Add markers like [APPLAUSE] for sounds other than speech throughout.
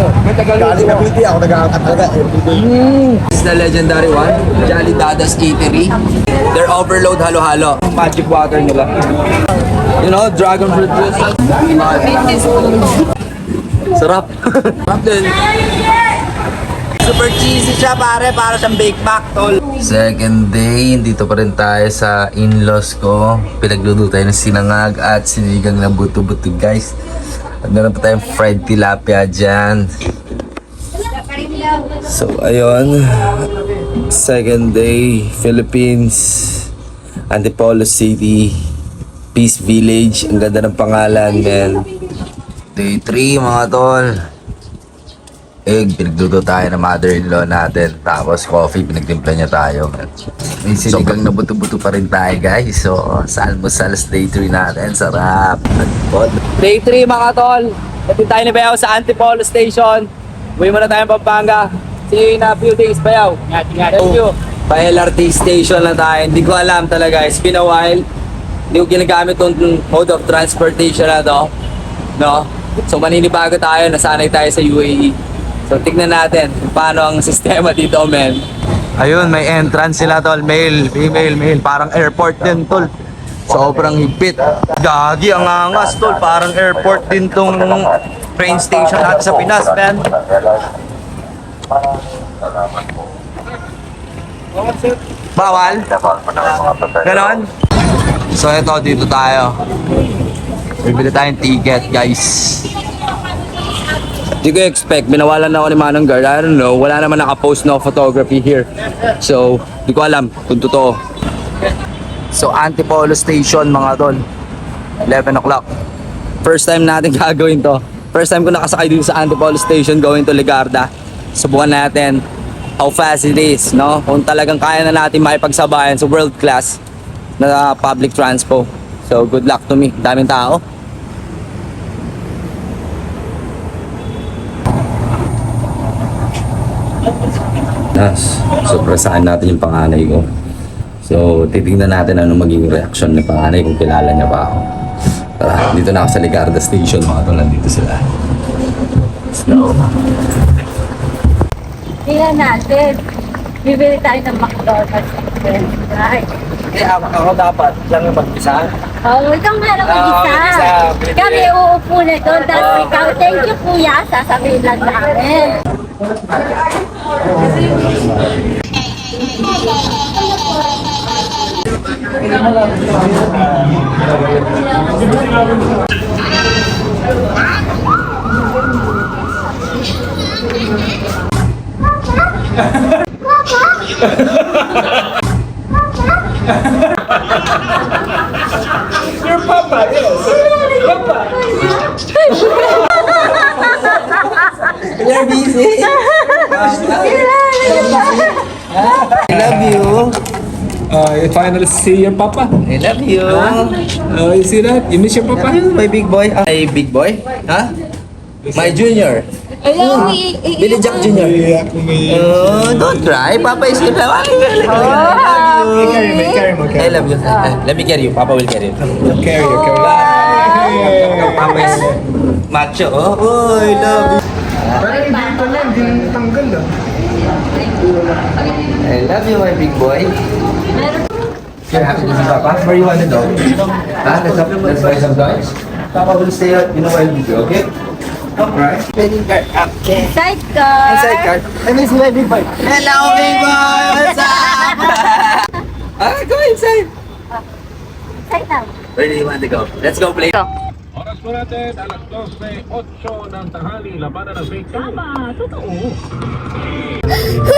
ano, galing na beauty, ako nag-aangkat talaga everyday. This is the legendary one, Jolly Dadas Eatery. They're overload halo-halo. Magic water nila. You know, dragon fruit juice. Sarap. Sarap din. Super cheesy siya pare, para siyang bake back tol. Second day, dito pa rin tayo sa in-laws ko. Pinagluto tayo ng sinangag at sinigang na buto-buto guys. At meron pa tayong fried tilapia dyan. So, ayun. Second day, Philippines, Antipolo City, Peace Village. Ang ganda ng pangalan, man. Day 3, mga tol. Egg, pinagluto tayo ng mother-in-law natin. Tapos coffee, pinagtimpla niya tayo. May sinigang na buto-buto pa rin tayo, guys. So, sa almusal day 3 natin. Sarap. Day 3, mga tol. Pati tayo ni Bayaw sa Antipolo Station. Uwi muna tayong Pampanga. See you in a few days, Bayaw. Ingat, ingat. Thank you. Pa LRT station na tayo. Hindi ko alam talaga. It's been a while. Hindi ko ginagamit tong mode of transportation na to. No? So maninibago tayo. Nasanay tayo sa UAE. So tignan natin kung paano ang sistema dito, men. Ayun, may entrance sila, tol. Male, female, male. Parang airport din, tol. Sobrang higpit. Gagi, ang angas, tol. Parang airport din tong train station natin sa Pinas, man. Bawal? Ganon? So ito, dito tayo. Bibili tayong ticket, guys. Hindi ko expect, binawalan na ako ni Manong Guard. I don't know, wala naman nakapost no photography here. So, hindi ko alam kung totoo. So, Antipolo Station mga tol. 11 o'clock. First time natin [LAUGHS] gagawin to. First time ko nakasakay dito sa Antipolo Station going to Ligarda. Subukan natin how fast it is, no? Kung talagang kaya na natin makipagsabayan sa world class na public transpo. So, good luck to me. Daming tao. Nas, sobrasahan natin yung panganay ko. So, titingnan natin ano magiging reaction ng panganay kung kilala niya pa ako. Tara, dito na ako sa Ligarda Station, mga tol, nandito sila. Let's go. Tingnan natin. Bibili tayo ng McDonald's fries. Eh, ako, ako dapat lang yung mag-isa. Oh, ikaw meron Ah, mag-isa. Kami uupo na doon. Tapos Ah. ikaw, thank you kuya, sasabihin lang namin. Your papa, yes. Papa. You're [LAUGHS] busy. I love you. Uh, you finally see your papa. I love you. Uh, you see that? You miss your papa? My big boy. My big boy? Ha? My junior. Hello, i- i- Billy Jack Jr. Oh, don't cry. Papa is here. I love you. Carry mo, carry mo, I love you. Let me carry you. Papa will carry you. Carry, carry. Papa is macho. Oh, oh, I love you. Pero hindi pa na, hindi tanggal ah. I love you, my big boy. You're happy to see Papa? Where you want to go? Huh? Let's, have, let's buy some toys. Papa will stay out in a while with you, okay? Alright. Sidecar. Inside car. I miss my big boy. Hello, big boy! What's up? [LAUGHS] ah, go inside. Side now. Where do you want to go? Let's go play. Oras po natin, alas 12.08 ng tanghali, labanan ng Big Tama, totoo.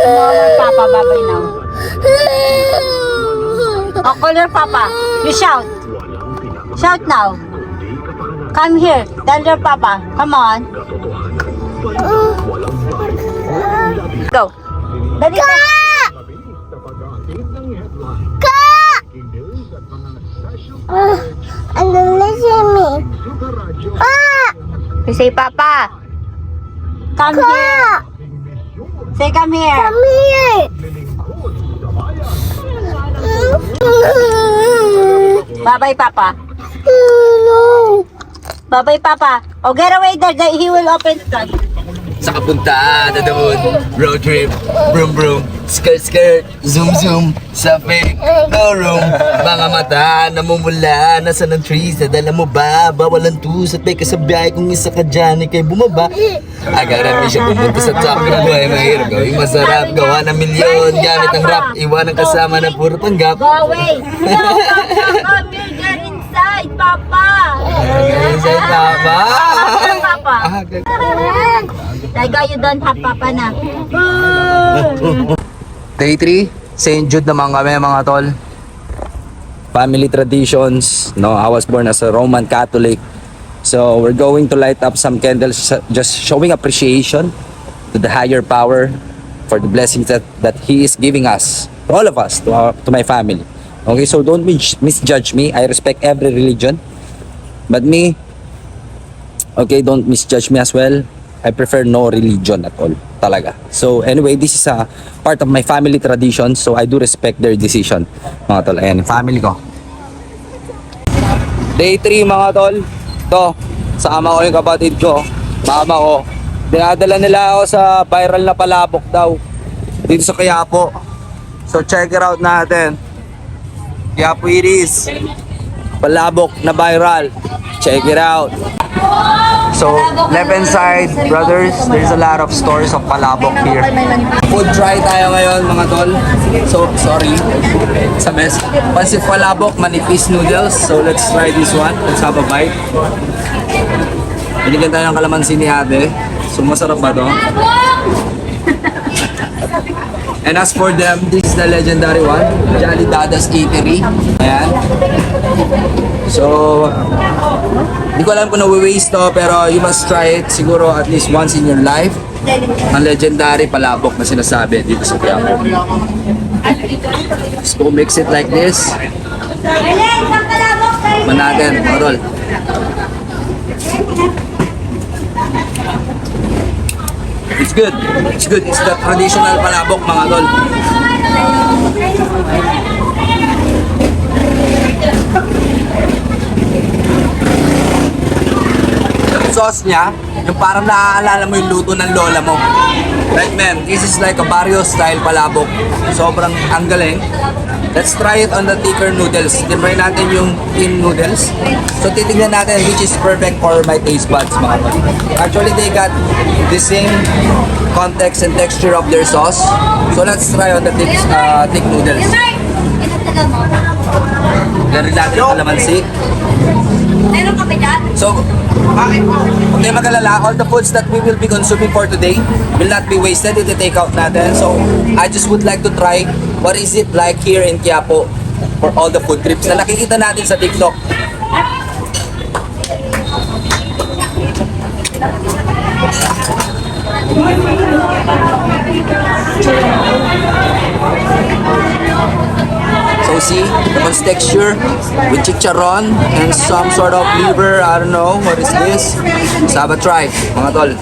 Mama, Papa, babay now. Oh, call your Papa. You shout. Shout now. Come here. Tell your Papa. Come on. Go. Dali ka. Ano na siya mi? You say Papa. Come here. Say come here. Come here. Bye-bye, Papa. No. Bye-bye, Papa. Oh, get away there. He will open the door. sa kapuntaan na doon. Road trip, brum brum, skirt skirt, zoom zoom, sa fake, no room. Mga mata, namumula, nasa ng trees, nadala mo ba? Bawal ang tus at may kasabihay kung isa ka dyan, ikay bumaba. Agarami siya pumunta sa top ng buhay mahirap gawing masarap, gawa ng milyon, gamit ang rap, iwan ang kasama na puro tanggap. Go away. No, Papa, get inside, Papa. Sa tama. Papa. Ah, ganyan. Like you don't have Papa na. [LAUGHS] Day 3, St. Jude naman kami mga tol. Family traditions, no? I was born as a Roman Catholic. So we're going to light up some candles just showing appreciation to the higher power for the blessings that, that he is giving us, to all of us, to, our, to my family. Okay, so don't mis- misjudge me. I respect every religion. But me, okay, don't misjudge me as well. I prefer no religion at all, talaga. So anyway, this is a part of my family tradition, so I do respect their decision, mga tol. Ayan, family ko. Day 3, mga tol. To, sama ko yung kapatid ko, mama ko. Dinadala nila ako sa viral na palabok daw, dito sa Quiapo. So check it out natin. Quiapo it is. Palabok na viral. Check it out. So, left hand side, brothers, there's a lot of stores of palabok here. Food try tayo ngayon, mga tol. So, sorry. Sa mess. Pansip palabok, manipis noodles. So, let's try this one. Let's have a bite. Binigyan tayo ng kalamansi ni ate. So, masarap ba to? [LAUGHS] And as for them, this is the legendary one, Jolly Dada's Eatery. Ayan. So, Hindi ko alam kung na-waste to, pero you must try it siguro at least once in your life. Ang legendary palabok na sinasabi dito sa Quiapo. Just go mix it like this. Man natin, mga tol. It's good. It's good. It's the traditional palabok, mga tol. Sauce niya, yung parang naaalala mo yung luto ng lola mo. Like man, this is like a barrio style palabok. Sobrang ang galing. Let's try it on the thicker noodles. Tinry natin yung thin noodles. So titignan natin which is perfect for my taste buds mga tol. Actually, they got the same context and texture of their sauce. So let's try on the thick, uh, thick noodles. Ganun natin yung kalamansi. Meron ka ba dyan? So, huwag kayo mag-alala, all the foods that we will be consuming for today will not be wasted ito take out natin. So, I just would like to try what is it like here in Quiapo for all the food trips na nakikita natin sa TikTok. So see, the one's texture with chicharon and some sort of liver, I don't know, what is this? Let's have a try, mga tol.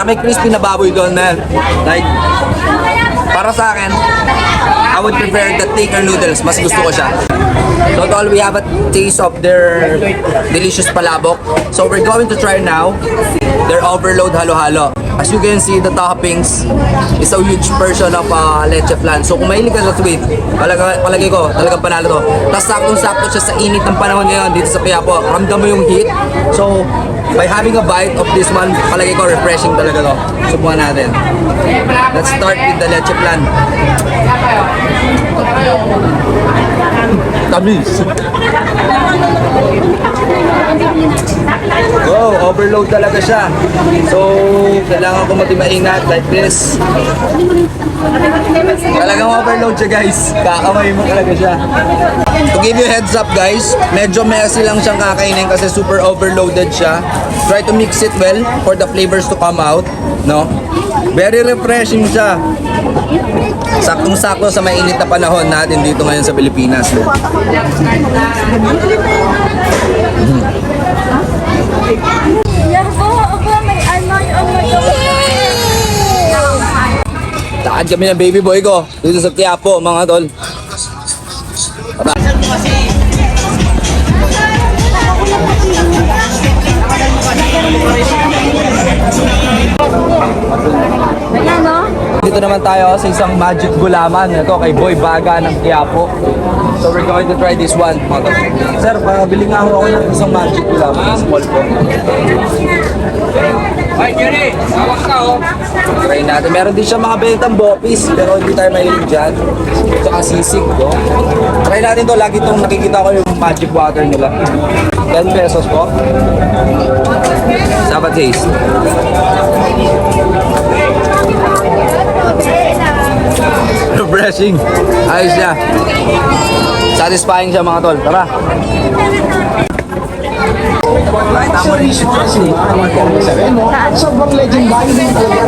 Para may crispy na baboy doon, man. Like, para sa akin, I would prefer the thicker noodles. Mas gusto ko siya. So, tol, we have a taste of their delicious palabok. So, we're going to try now their overload halo-halo. As you can see, the toppings is a huge portion of uh, leche flan. So, kung mahilig ka sa sweet, talaga, palagi ko, talagang panalo to. Tapos, saktong-sakto siya sa init ng panahon ngayon dito sa Quiapo. Ramdam mo yung heat. So, by having a bite of this one, palagi ko, refreshing talaga to. Subukan natin. Let's start with the leche flan. Tamis. Wow, overload talaga siya. So, kailangan ko maging maingat like this. Talagang overload siya guys. Kakamay mo talaga siya. To give you heads up guys, medyo messy lang siyang kakainin kasi super overloaded siya. Try to mix it well for the flavors to come out. No? Very refreshing siya saktong-sakto sa mainit na panahon natin dito ngayon sa Pilipinas. No? Taad kami ng baby boy ko dito sa Quiapo, mga tol. No? Dito naman tayo sa isang magic gulaman. Ito kay Boy Baga ng Quiapo. So we're going to try this one. Sir, pabili nga ako ng isang magic gulaman. Small po. Ay, Jerry! Hawak ka, oh. Try natin. Meron din siya mga bentang bopis, pero hindi tayo mahilig dyan. Tsaka sisig, no? Try natin to. Lagi itong nakikita ko yung magic water nila. 10 pesos po. Dapat taste. Refreshing. Ayos siya. Satisfying siya mga tol. Tara. Kahit ako rin siya kasi. Sobrang legendary din talaga.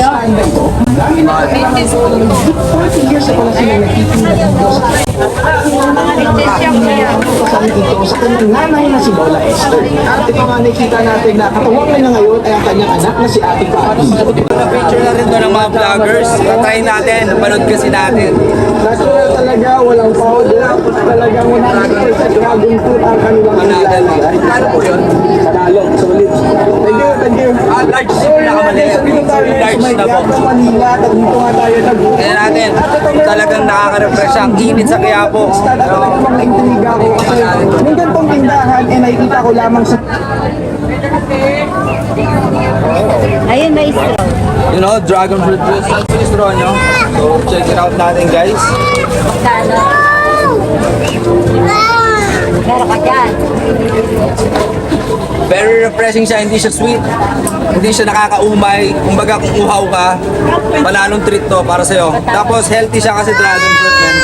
Saan ba ito? Dahil na 40 years na pala sila sa kasama dito sa kanyang nanay na si Lola Esther. At ito nga nakikita natin na katuwang na ngayon ay ang kanyang anak na si Ate Patty. Na picture na rin to ng mga vloggers. Try natin. Panood kasi natin. Natural talaga, walang powder. Talagang 100% dragon fruit ang kanilang nilalagay. Kano po yun? Panalo, solid. Thank you, thank you. Ah, large. Dito tayo Large may na po. Kaya natin, talagang nakaka-refresh ang init sa Quiapo. Talaga namang naintriga ako kasi yung gantong tindahan eh nakikita ko lamang sa Ayun, may straw. You know, dragon fruit juice. Yung straw nyo? So, check it out natin guys. Kano? Refreshing siya, hindi siya sweet. Hindi siya nakakaumay. Kumbaga kung uhaw ka, panalong treat to para sa'yo. Tapos healthy siya kasi dragon fruit man.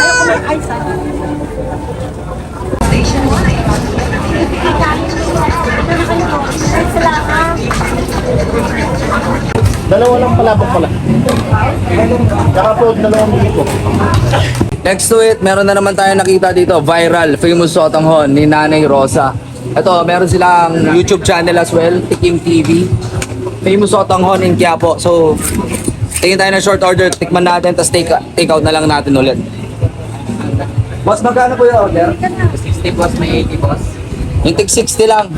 dalawa lang palabok pala. Tsaka po dalawang biko. Next to it, meron na naman tayo nakita dito, viral, famous sotanghon ni Nanay Rosa. Ito, meron silang YouTube channel as well, Tikim TV. Famous sotanghon in Quiapo. So, tingin tayo ng short order, tikman natin, tapos take, take out na lang natin ulit. Boss, magkano po yung order? 60 plus may 80 plus. Yung tig 60 lang.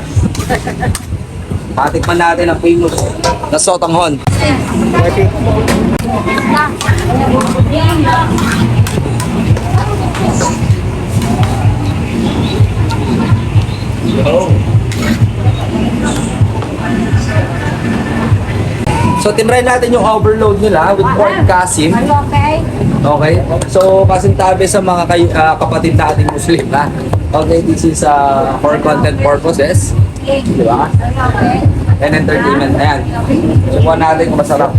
Patikman natin ang famous na sotanghon. So, tinry natin yung overload nila with pork kasim. Okay. Okay? So, kasintabi sa mga kay, ah, kapatid nating Muslim, ha? Okay, this is uh, for content purposes. Di ba? And entertainment. Ayan. Subukan natin kung masarap.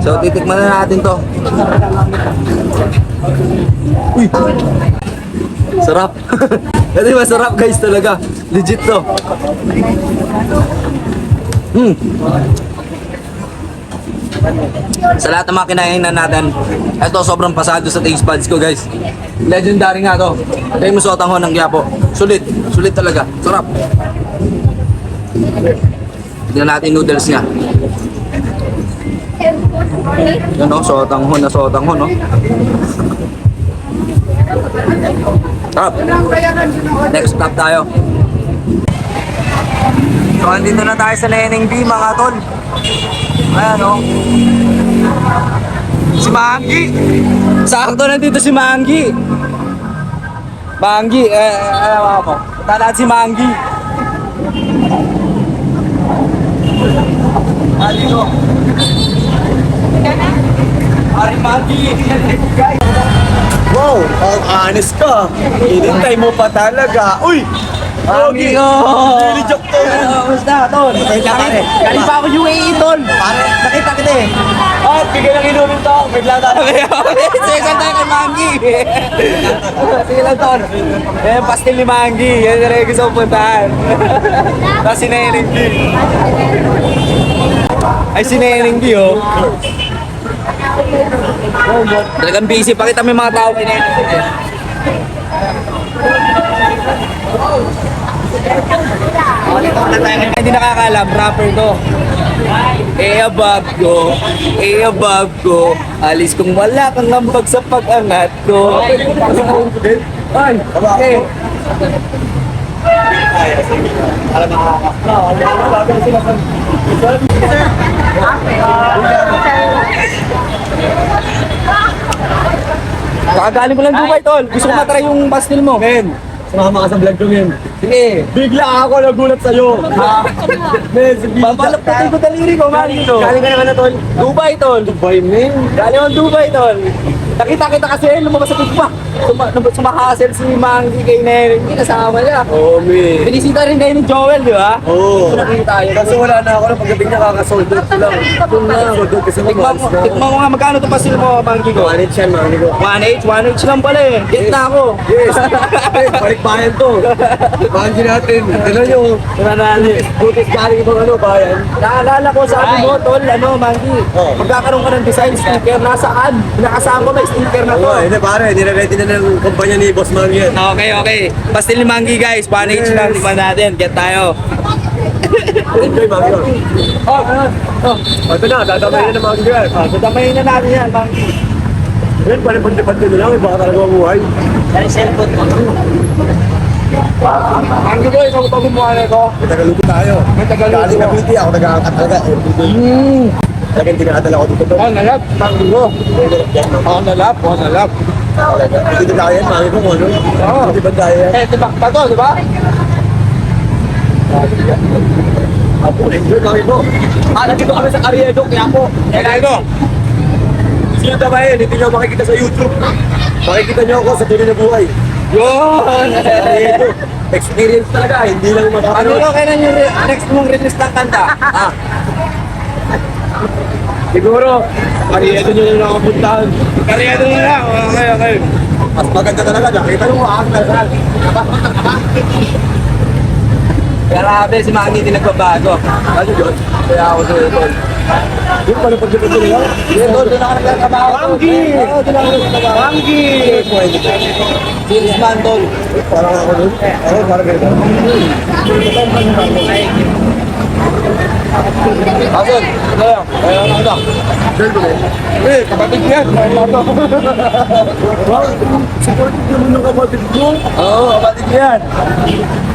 So, titikman na natin to. Uy! Sarap. [LAUGHS] Kasi masarap guys talaga. Legit to. Hmm. Sa lahat ng mga kinainan natin, ito sobrang pasado sa taste buds ko guys. Legendary nga to. Famous sotanghon ng Quiapo. Sulit. Sulit talaga. Sarap. Tignan natin noodles niya. Yan o, sotanghon na sotanghon no. Sarap. Next stop tayo. So, andito na tayo sa Neneng B, mga tol. Ayan, o. Si Mangi. Sakto nandito si Mangi. Mangi, eh, eh, alam mo. Tala si Mangi. Andito. Wow, ang honest ka. Hinintay mo pa talaga. Uy! Pogi ko! Nilijoke to. Kamusta, tol? Galing pa ako UAE, tol. Nakita kita eh. Ah, bigay lang inumin to. Bigla tayo. [LAUGHS] Sige, saan tayo kay Mangi? Sige lang, tol. Eh, pastil ni Mangi. Yan na rin gusto puntahan. [LAUGHS] Tapos si Neneng. Ay, si Neneng oh. Talagang busy. Pakita mo yung mga tao Neneng B. Hindi nakakalam, rapper to. Eh above ko, eh above ko, alis kung wala kang ambag sa pag-angat ko. Ay, okay. Kakagaling ko lang Dubai, tol. Gusto ko matry yung pastel mo. Men, sumama ka sa vlog ko, men. Sige. Bigla ako nagulat sa'yo. Men, Papalaptatin ko daliri ko, man. Galing ka naman na, tol. Dubai, tol. Dubai, men. Galing ako Dubai, tol. Nakita kita kasi lumabas sa TikTok. Suma, sumakasel si Mangi kay Nering. Hindi kasama niya. Oo, oh, men. Binisita rin kayo ni Joel, di ba? Oo. Oh. Nakita tayo. Kasi wala na ako na pagdating niya kakasold out ko lang. Doon na. Sold out kasi Tikman mo, tikman mo nga magkano itong pasil mo, Mangi ko. 1H yan, Mangi ko. 1H? 1H lang pala eh. Get na ako. Yes. Balik bayan to. Mangi natin. Tignan nyo. Nanali. Butis galing ibang ano, bayan. Naalala ko sa atin mo, tol, ano, Mangi. Magkakaroon ka ng design sticker. Nasaan? Nakasama may sticker na to. Hindi pare, nire-ready na ng kumpanya ni Boss Mangi yan. Okay, okay. Pastil ni Mangi guys. 1H lang. Tikman natin. Get tayo. Enjoy Mangi. Oh. Oh, Ito na, dadamay na ng Mangi yan. oh, dadamayin na natin yan, Mangi. Yan, pare pagdipat na lang, eh, baka talaga mabuhay. Mangi ko, ikaw pa gumawa na ito. May Tagaluto tayo. May Tagaluto. Galing na PT, ako nag-aangkat talaga. Mm. Talagang tinakadala ko dito to. Oh, nalap. Mangi ko. Oh, nalap. Oh, nalap. Dito tayo yan, Mangi ko, ano? Oo. Hindi ba tayo yan? Eh, tibak pa to, di ba? Apo, enjoy Mangi ko. Ah, nandito kami sa Carriedo, kaya po. Eh, ito. Sino ba yun? Hindi nyo makikita sa YouTube. Makikita nyo ako sa tunay na buhay. Yun! Carriedo. Experience talaga, hindi lang Ano makakanood. lang kailan yung next mong release ng kanta? Ah, Siguro, Carriedo nyo lang nakapuntahan. kariyado na lang. Okay, okay. Mas maganda talaga, nakita nyo ang talaga. Grabe, si Mangi hindi nagbabago. Ano yun? Kaya ako doon, tol. Yung pala pagdating ko nila. Yun, tol, doon ako nagtatrabaho. tol. Mangi! Oo, doon ako nagtatrabaho. Mangi! Serious man, tol. Parang ako. Ako parang ganito. Asun, ito lang. Kaya ano? Girl ko eh. Kapatid yan. Wow, supportive naman ng kapatid mo. Oo, kapatid yan.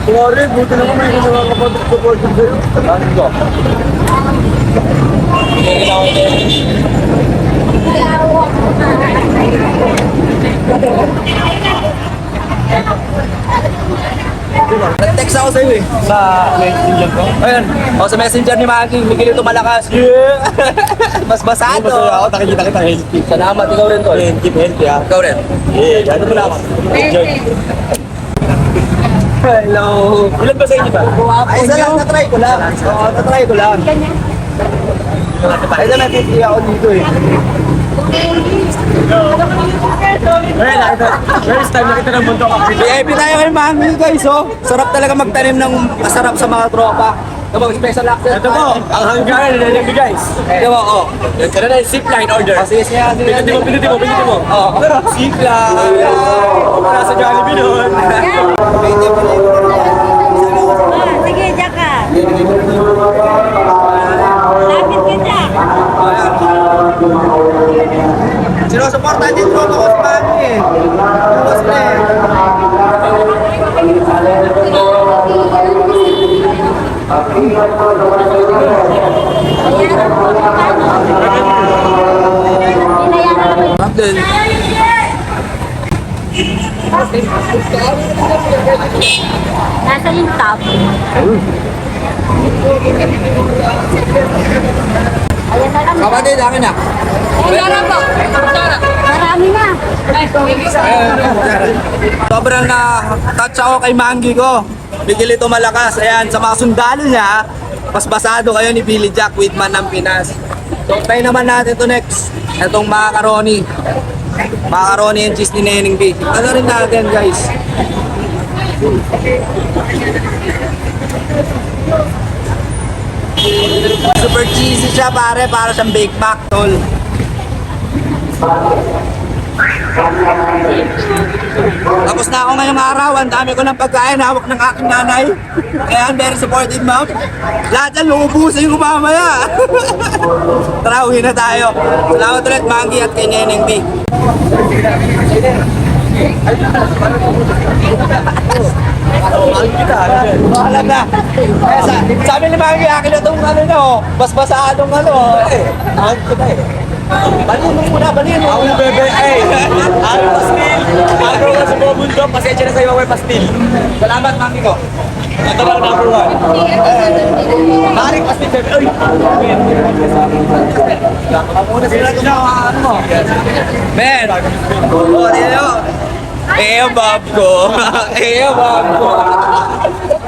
Sorry, buti naman may mga kapatid supportive sa'yo. Ano ko? Nag-text ako sa'yo eh. Sa messenger ko? Ayun. O sa messenger ni Maggie. Miguel ito malakas. Yeah! [LAUGHS] Mas basado. Masaya ako, nakikita kita healthy. Salamat. Ikaw rin, tol. Keep healthy ah. Ikaw rin. Yeah, ano mo lang. Enjoy. Hello. Ilan ba sa inyo ba? Ay, isa lang. Na-try ko lang. Oo, na-try ko lang. Ay, na natitiya ako dito eh. Well, nakita. First time nakita ng mundo ako. VIP tayo kay Mami guys, oh. Sarap talaga magtanim ng masarap sa mga tropa. Ito mo, special access. Ito po, ang hanggaran na nilagay guys. Ito mo, oh. Ito na na yung zipline order. Oh, sige, sige, sige. Pinutin mo, pinutin mo, pinutin mo. Oh. Zipline. Wala sa Jollibee doon. Ah, sige, diyan ka. Lapit ka dyan. Sinusuportahan din tropa ko si Mami eh. Tapos na eh. Abdul. Nasa yung top. Kapatid, akin na. Ayan na po. Marami na. Sobrang na touch ako kay Mangi ko. Bigil ito malakas. Ayan, sa mga sundalo niya, mas basado kayo ni Billy Jack Whitman ng Pinas. So, try naman natin to next. Itong macaroni. Macaroni and cheese ni Neneng B. Ano rin natin, guys? Super cheesy siya pare, para siyang Bake Mac, tol. Tapos na ako ngayong araw, ang dami ko ng pagkain, hawak ng aking nanay. Kaya I'm very supportive, ma'am. Lahat yan, luubusin ko mamaya. [LAUGHS] Tara, uwi na tayo. Salamat ulit, Mangi at kay Neneng B. Alam na. Kaya sa, sabi ni Mangi, akin na itong ano nyo, basbasadong ano. Eh, akin ko na eh. Baliin mo muna, baliin mo Ako na bebe, ay! Ano pastil? Ako na sa buong mundo, pasensya na sa'yo, may pastil. Salamat, Mangi ko. Ito lang number one. Maring pastil, bebe. Ay! Muna sila kung ano mo. Men! Oh, nyo. Eh, bob ko. [LAUGHS] eh, bob ko.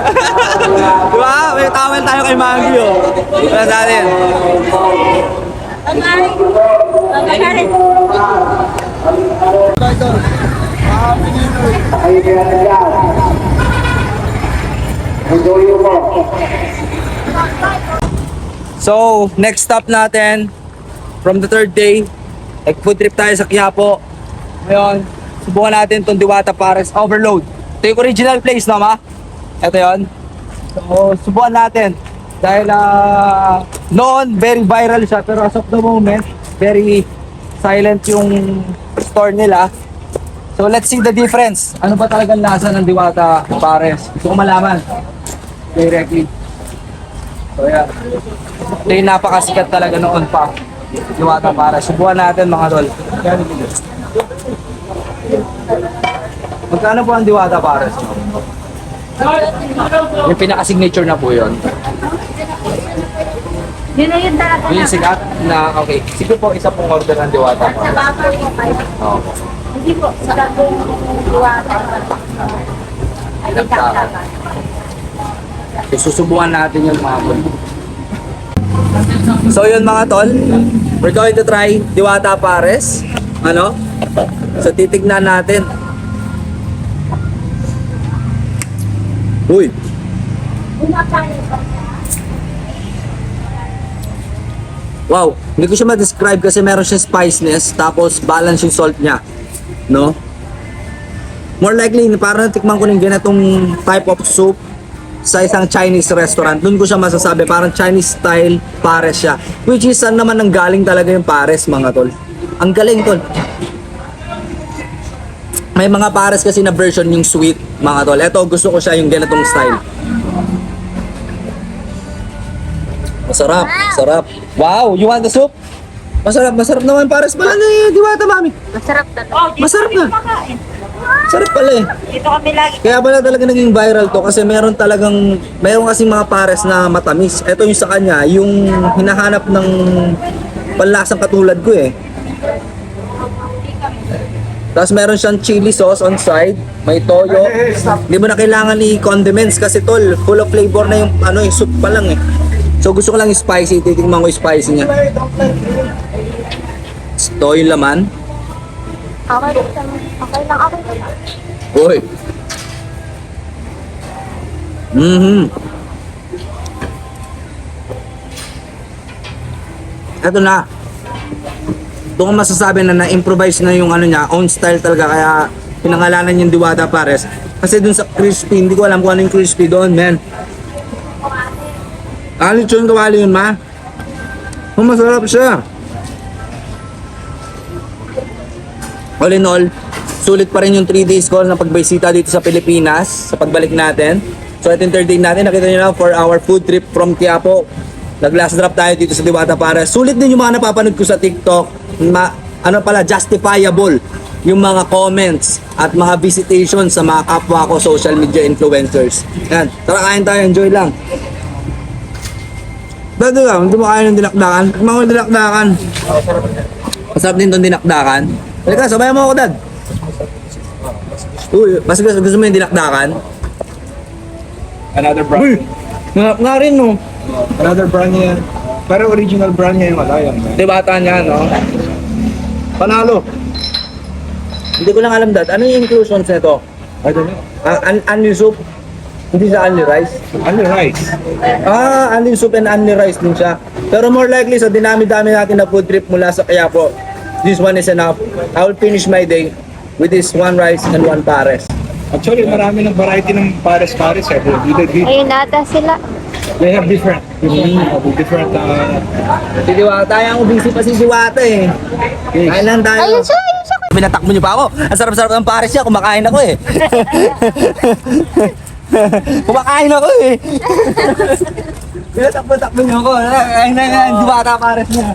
[LAUGHS] diba? May tawel tayo kay Mangi, oh. Wala sa atin. So, next stop natin from the third day, nag-food trip tayo sa Quiapo. Ngayon, subukan natin itong Diwata Pares Overload. Ito yung original place, no, ma? Ito yon. So, subukan natin. Dahil ah, noon, very viral siya. Pero as of the moment, very silent yung store nila. So, let's see the difference. Ano ba talagang lasa ng Diwata Pares? Gusto ko malaman. Directly. So, yeah. Ito yung napakasikat talaga noon pa. Diwata para. Subukan natin mga tol. Magkano po ang diwata para? Yung pinaka-signature na po yun. Yun na yun talaga Yung sikat na, okay. Sige po, isa pong order ng diwata para. Nababal ko kayo. Oo. Hindi po, sa gagawin diwata. Ay, Nagtaka. So, susubukan natin yung mga tol. So yun mga tol, we're going to try Diwata Pares. Ano? So titignan natin. Uy, wow, hindi ko siya ma-describe kasi meron siyang spiciness tapos balance yung salt niya. No? More likely, parang natikman ko ng ganitong type of soup sa isang Chinese restaurant. Doon ko siya masasabi, parang Chinese style pares siya. Which is, saan naman ang galing talaga yung pares, mga tol? Ang galing, tol. May mga pares kasi na version yung sweet, mga tol. Ito, gusto ko siya yung ganitong style. Masarap, sarap. Wow, you want the soup? Masarap, masarap naman pares pala ni Diwata, mami. Masarap talaga. Masarap na. Sarap pala eh. Dito kami lagi. Kaya pala talaga naging viral to kasi meron talagang meron kasing mga pares na matamis. Ito yung sa kanya, yung hinahanap ng panlasang katulad ko eh. Tapos meron siyang chili sauce on side, may toyo. Hindi mo na kailangan i-condiments kasi tol, full of flavor na yung ano, yung soup pa lang eh. So gusto ko lang yung spicy, titingnan ko yung spicy niya. Ito yung laman. Okay lang. Okay lang. Okay lang. Uy. Mhm. Ito na. Doon masasabi na na-improvise na yung ano niya, own style talaga kaya pinangalanan yung Diwata Pares. Kasi dun sa crispy, hindi ko alam kung ano yung crispy doon, men. Ano yung kawali yun, ma? Oh, masarap siya. All in all, sulit pa rin yung 3 days ko na pagbisita dito sa Pilipinas sa pagbalik natin. So ito yung third day natin, nakita nyo na for our food trip from Quiapo. Nag-last drop tayo dito sa Diwata para sulit din yung mga napapanood ko sa TikTok. Ma, ano pala, justifiable yung mga comments at mga visitation sa mga kapwa ko social media influencers. Yan, tara kain tayo, enjoy lang. Dado lang, hindi mo kaya ng dinakdakan. Mga dinakdakan. Masarap din itong dinakdakan. Halika, sabayan mo ako, Dad. Uy, mas gusto, gusto mo yung dinakdakan? Another brand. Uy, nga, nga rin, no. Another brand niya. Pero original brand niya yung Malayan. Man. Di bata niya, no? Panalo. Hindi ko lang alam, Dad. Ano yung inclusions nito? I don't know. Ah, un unli soup? Hindi siya unli rice? Only rice. Ah, unli soup and unli rice din siya. Pero more likely, sa dinami-dami natin na food trip mula sa Quiapo, this one is enough. I will finish my day with this one rice and one pares. Actually, marami ng variety ng pares-pares eh. Ayun nata sila. They have different, different, different uh, Si Diwata, yung busy pa si Diwata eh. Kain lang tayo. Ayun siya, ayun siya. Binatakbo niyo pa ako. Ang sarap-sarap ng pares niya. Kumakain ako eh. [LAUGHS] Kumakain ako eh. Binatakbo-takbo niyo ako. Kain na yan. Di bata pares niya.